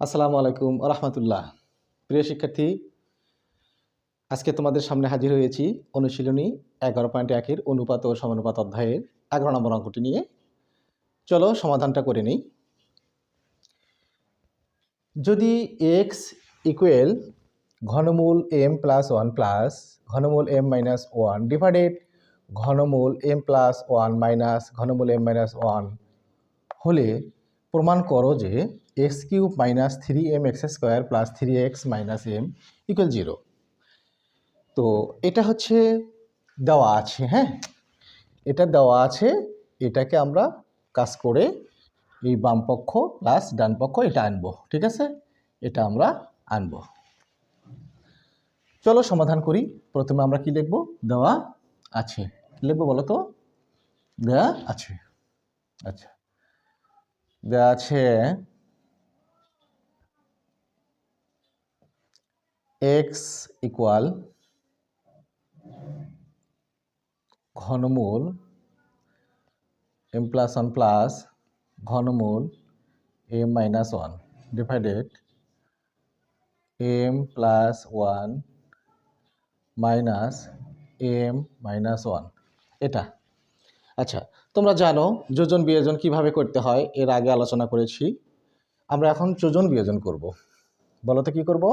আসসালামু আলাইকুম রহমতুল্লাহ প্রিয় শিক্ষার্থী, আজকে তোমাদের সামনে হাজির হয়েছি অনুশীলনী এগারো পয়েন্ট একের অনুপাত ও সমানুপাত অধ্যায়ের এগারো নম্বর অঙ্কটি নিয়ে। চলো সমাধানটা করে নিই। যদি এক্স ইকুয়েল ঘনমূল এম প্লাস ওয়ান প্লাস ঘনমূল এম মাইনাস ওয়ান ডিভাইডেড ঘনমূল এম প্লাস ওয়ান মাইনাস ঘনমূল এম মাইনাস ওয়ান হলে প্রমাণ করো যে X cube minus three M X square plus three X minus M equal zero. তো এটা হচ্ছে দেওয়া আছে হ্যাঁ? এটা দেওয়া আছে, এটাকে আমরা কাজ করে এই বাম পক্ষ প্লাস ডান পক্ষ এটা আনব, ঠিক আছে? এটা আমরা আনব। চলো সমাধান করি, প্রথমে আমরা কি লিখব? দেওয়া আছে। লিখব বলো তো? দেওয়া আছে। আচ্ছা। দেওয়া আছে এক্স ইকুয়াল ঘনমূল M plus one plus ঘনমূল M minus one divided M plus one minus M minus one. এটা। আচ্ছা তোমরা জানো যোজন বিয়োজন কীভাবে করতে হয়? এর আগে আলোচনা করেছি। আমরা এখন যোজন বিয়োজন করব। বলো তো কী করব?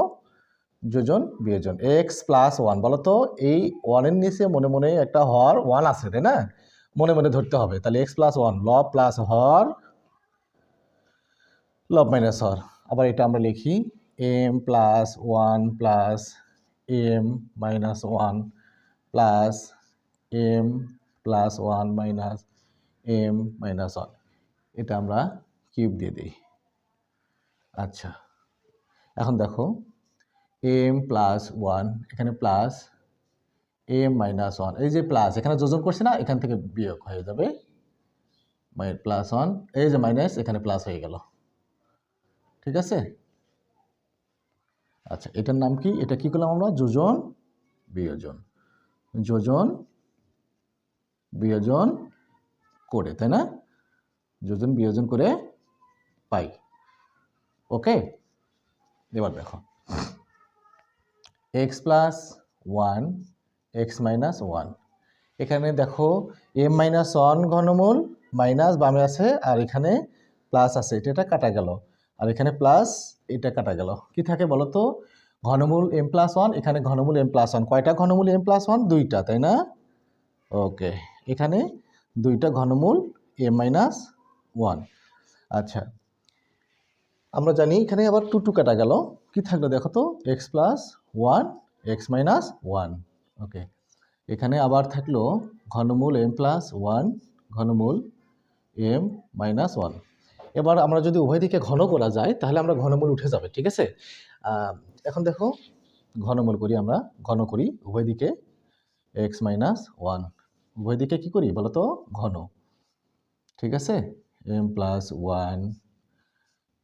যোজন, বিয়োজন এক্স প্লাস ওয়ান বলো তো এই ওয়ানের নিচে মনে মনে একটা হর ওয়ান আছে, তাই না? মনে মনে ধরতে হবে। তাহলে এক্স প্লাস ওয়ান লব প্লাস হর লব মাইনাস হর। আবার এটা আমরা লিখি M plus one plus M minus one plus M plus one minus M minus one এটা আমরা কিউব দিয়ে দিই। আচ্ছা। এখন দেখো এম প্লাস ওয়ান এখানে প্লাস এম মাইনাস ওয়ান এই যে প্লাস এখানে যোজন করছে না, এখান থেকে বিয়োগ হয়ে যাবে। প্লাস ওয়ান এই যে মাইনাস এখানে প্লাস হয়ে গেল। ঠিক আছে? আচ্ছা এটার নাম কি? এটা কি করলাম আমরা? যোজন, বিয়োজন। যোজন, বিয়োজন করে, তাই না? যোজন, বিয়োজন করে পাই। ওকে এবার দেখো। X plus one X minus one এখানে দেখো এম মাইনাস ওয়ান ঘনমূল মাইনাস বামে আছে আর এখানে প্লাস আছে, এটা এটা কাটা গেল। আর এখানে প্লাস এটা কাটা গেল। কি থাকে বলো তো ঘনমূল এম প্লাস ওয়ান এখানে ঘনমূল এম প্লাস ওয়ান কয়টা ঘনমূল এম প্লাস ওয়ান দুইটা, তাই না? ওকে এখানে দুইটা ঘনমূল এম মাইনাস ওয়ান আচ্ছা আমরা জানি এখানে আবার টু টু কাটা গেল। কি থাকল দেখো তো? X plus one, X minus one. Okay. এখানে আবার থাকল ঘনমূল এম প্লাস ওয়ান, ঘনমূল এম মাইনাস ওয়ান। এবার আমরা যদি উভয় দিকে ঘন করা যায়, তাহলে আমরা ঘনমূল উঠে যাবে, ঠিক আছে? এখন দেখো, ঘনমূল করি আমরা, ঘন করি উভয় দিকে এক্স মাইনাস ওয়ান। উভয় দিকে কী করি বলো তো? ঘন। ঠিক আছে? এম প্লাস ওয়ান,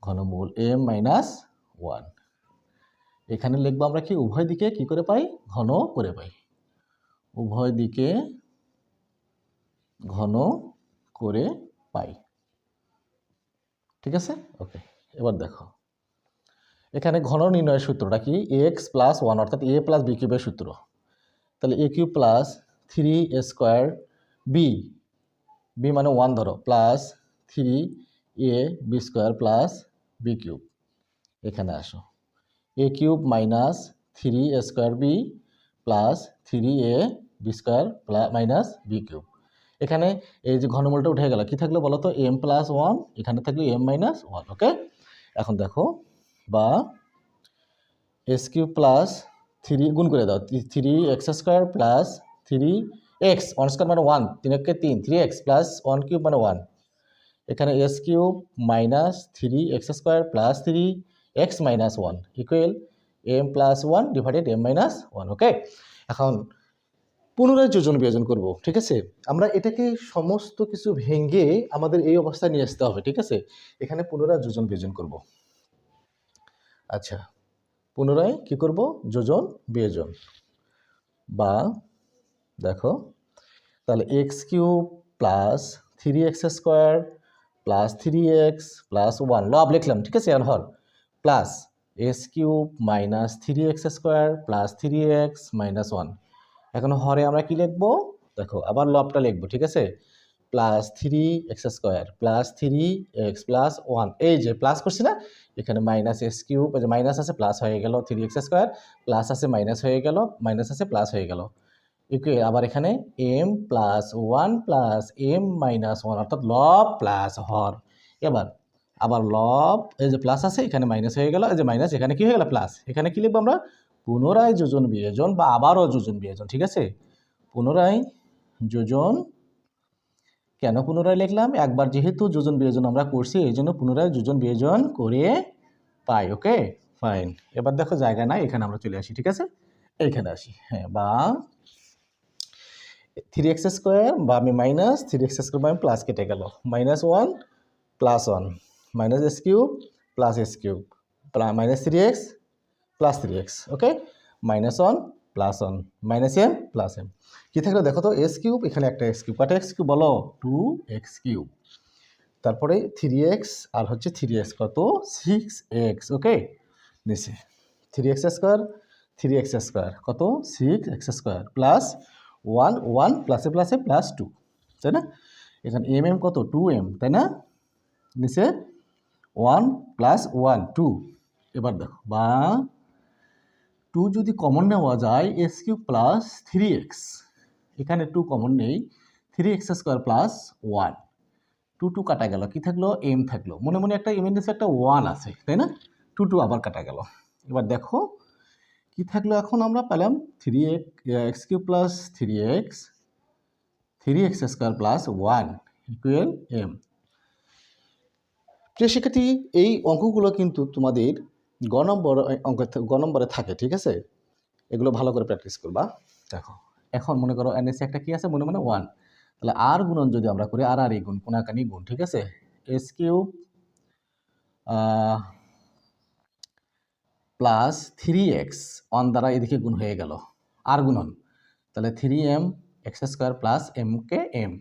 ঘনমূল এম মাইনাস ওয়ান। এখানে লিখব আমরা কি? উভয় দিকে কি করে পাই? ঘন করে পাই। উভয় দিকে ঘন করে পাই। ঠিক আছে? ওকে এবার দেখো। এখানে ঘন নির্ণয়ের সূত্রটা কি? এক্স প্লাস ওয়ান অর্থাৎ এ প্লাস বি কিউবের সূত্র। তাহলে A cube plus three A square B B মানে ওয়ান ধরো plus three A B square plus B cube এখানে আসো। A cube minus three A square B plus three A B square minus B cube এখানে এই যে ঘনমূলটা উঠে গেল, কি থাকল বলো তো এম প্লাস ওয়ান এখানে থাকল এম মাইনাস ওয়ান ওকে এখন দেখো, বা এস কিউব প্লাস থ্রি গুণ করে দাও three X square plus three X one square মানে ওয়ান তিন একে তিন three X plus one cube মানে ওয়ান এখানে X cube minus three X square plus three X minus one equal M plus one divided M minus one okay এখন পুনরায় যোজন বিয়োজন করব, ঠিক আছে? আমরা এটাকে সমস্ত কিছু ভেঙে আমাদের এই অবস্থায় নিয়ে আসতে হবে, ঠিক আছে? এখানে পুনরায় যোজন বিয়োজন করব। আচ্ছা পুনরায় কি করব? যোজন বিয়োজন। বা দেখো, তাহলে X cube plus three X square plus three X plus one লব লিখলাম, ঠিক আছে আর হর plus X cube minus three X square plus three X minus one. এখন হরে আমরা কি লিখব? দেখো, আবার লবটা লিখব, ঠিক আছে? Plus three X square plus three X plus one. এই যে প্লাস করছি না? এখানে মাইনাস এস কিউব মাইনাস আছে, প্লাস হয়ে গেল থ্রি এক্স স্কোয়ার, প্লাস আছে, মাইনাস হয়ে গেল, মাইনাস আছে, প্লাস হয়ে গেল। ইকুয়ে আবার এখানে M plus one plus M minus one, অর্থাৎ লব প্লাস হর। এবার আবার লব, এই যে প্লাস আছে, এখানে মাইনাস হয়ে গেল, এই যে মাইনাস এখানে কি হয়ে গেল? প্লাস এখানে কি লিখব আমরা? পুনরায় যোজন বিয়োজন বা আবারও যোজন বিয়োজন, ঠিক আছে? পুনরায় যোজন, কেন পুনরায় লিখলাম? একবার যেহেতু যোজন বিয়োজন আমরা করছি, এই জন্য পুনরায় যোজন বিয়োজন করে পাই ওকে ফাইন এবার দেখো জায়গা নাই, এখানে আমরা চলে আসি, ঠিক আছে? এইখানে আসি হ্যাঁ বা থ্রি এক্স স্কোয়ার বা আমি মাইনাস থ্রি এক্স স্কোয়ার বা আমি প্লাস কেটে গেল। Minus one plus one minus X cube plus X cube minus three X plus three X okay minus one plus one minus M plus M কী থাকল? দেখো তো S cube এখানে একটা x cube কটা এক্স কিউব বলো? Two x cube তারপরে three x আর হচ্ছে থ্রি এক্স কত? সিক্স এক্স ওকে নিচে। Three X square three X square কত? Six X square plus one one প্লাসে প্লাসে প্লাস টু তাই না? এখানে এম এম কত? টু এম তাই না? নিচে ওয়ান প্লাস ওয়ান, টু। এবার দেখো, বা। টু যদি কমন নেওয়া যায় X cube plus three X. এখানে টু কমন নেই, three X square plus one. Two two কাটা গেল, কি থাকল? এম থাকল। মনে মনে একটা এম একটা ওয়ান আছে, তাই না? টু টু আবার কাটা গেল। এবার দেখো, কি থাকল এখন আমরা পেলাম? Three X cube plus three X three X square plus one equal M. প্রিয় শিক্ষার্থী, এই অঙ্কগুলো কিন্তু তোমাদের গ নম্বর অঙ্ক গ নম্বরে থাকে, ঠিক আছে? এগুলো ভালো করে প্র্যাকটিস করবা। দেখো, এখন মনে করো এনএসি একটা কি আছে? মনে মনে ওয়ান তাহলে আর গুণন যদি আমরা করি আর আর এই গুণ কোনাকানি গুণ, ঠিক আছে? X cube plus three X one দ্বারা এদিকে গুণ হয়ে গেল। আর গুণন। তাহলে three M X square plus M K M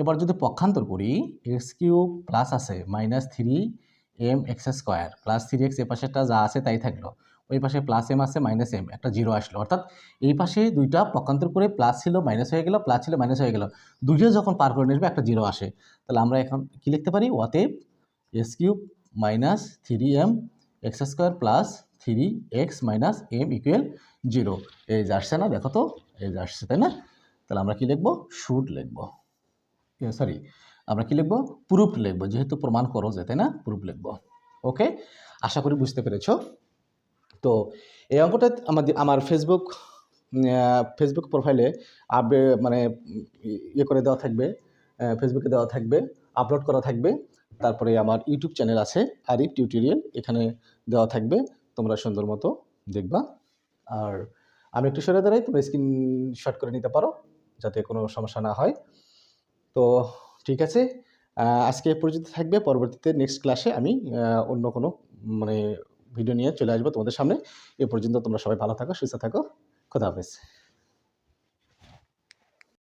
এবার যদি পক্ষান্তর করি এক্স কিউব প্লাস আছে minus three M X square plus three X এ পাশেটা যা আছে তাই থাকল। ওই পাশে প্লাস এম আছে মাইনাস এম একটা জিরো আসলো। অর্থাৎ এই পাশে দুইটা পক্ষান্তর করে প্লাস ছিল মাইনাস হয়ে গেল প্লাস ছিল মাইনাস হয়ে গেল। দুইটা যখন পার করে নেবে, একটা জিরো আসে। তাহলে আমরা এখন কি লিখতে পারি? অতএব X cube minus three M X square plus three X minus M equal zero এই যে আসছে না, দেখো তো, এই যে আসছে, তাই না? তাহলে আমরা কি লিখব? শুড লিখব। সরি আমরা কি লিখব? প্রুফ লিখব, যেহেতু প্রমাণ করো যে, তাই না? প্রুফ লিখব ওকে আশা করি বুঝতে পেরেছ। তো এই অঙ্কটা আমাদের আমার ফেসবুক ফেসবুক প্রোফাইলে আপডে মানে ইয়ে করে দেওয়া থাকবে ফেসবুকে দেওয়া থাকবে আপলোড করা থাকবে। তারপরে আমার ইউটিউব চ্যানেল আছে আরিফ টিউটোরিয়াল এখানে দেওয়া থাকবে, তোমরা সুন্দর মতো দেখবা। আর আমি একটু সরে দাঁড়াই, তোমরা স্ক্রিনশট করে নিতে পারো, যাতে কোনো সমস্যা না হয়। তো ঠিক আছে। আজকে এ পর্যন্ত থাকবে। পরবর্তীতে নেক্সট ক্লাসে আমি অন্য কোনো মানে ভিডিও নিয়ে চলে আসব তোমাদের সামনে। এ পর্যন্ত তোমরা সবাই ভালো থাকো, সুস্থ থাকো। খোদা হাফেজ।